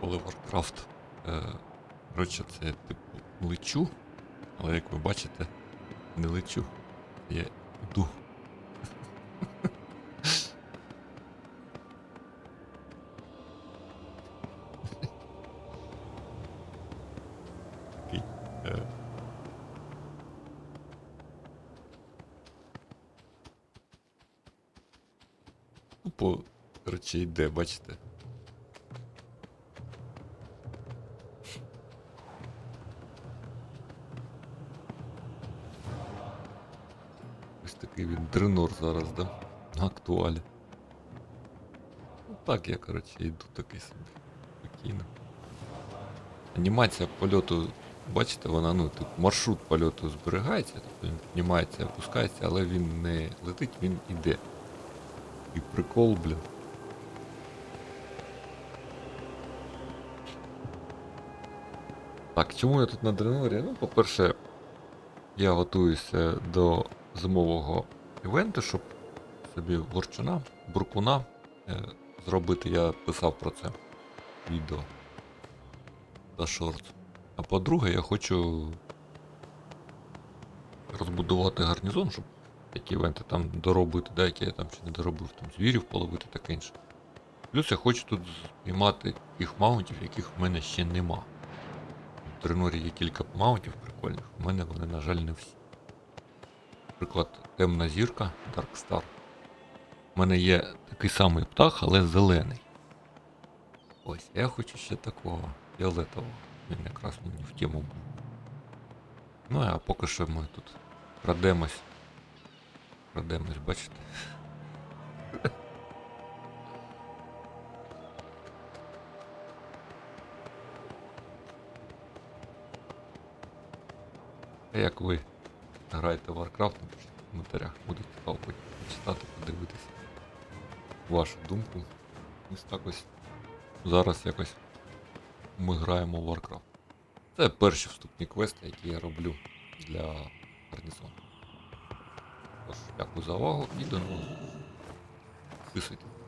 Коли Warcraft. Е, коротше, це типу лечу, але як ви бачите, не лечу. Я йду. Е, Тупо, коротше, йде, бачите. Ось такий він дренор зараз, да? На актуалі. Ну так я, коротше, йду такий собі. Спокійно. Анімація польоту, бачите, вона, ну, типу, маршрут польоту зберігається, тобто він піднімається, опускається, але він не летить, він іде. І прикол, блін. Так, чому я тут на дренорі? Ну, по-перше, я готуюся до зимового івенту, щоб собі ворчуна, буркуна е, зробити. Я писав про це відео та шорт. А по-друге, я хочу розбудувати гарнізон, щоб які івенти там доробити, да, які я там ще не доробив, там звірів половити таке інше. Плюс я хочу тут знімати тих маунтів, яких в мене ще нема. В тренорі є кілька маунтів прикольних, у мене вони, на жаль, не всі. Наприклад, темна зірка Dark Star. У мене є такий самий птах, але зелений. Ось, я хочу ще такого фіолетового. Він якраз мені в тему був. Ну а поки що ми тут крадемось. Крадемось, бачите? Як ви граєте в Warcraft, напишіть в коментарях, буде цікаво почитати, подивитися вашу думку. Ось так ось зараз якось ми граємо в Warcraft. Це перші вступні квести, які я роблю для гарнізону. Тож, дякую за увагу і до нового. Підписуйтесь.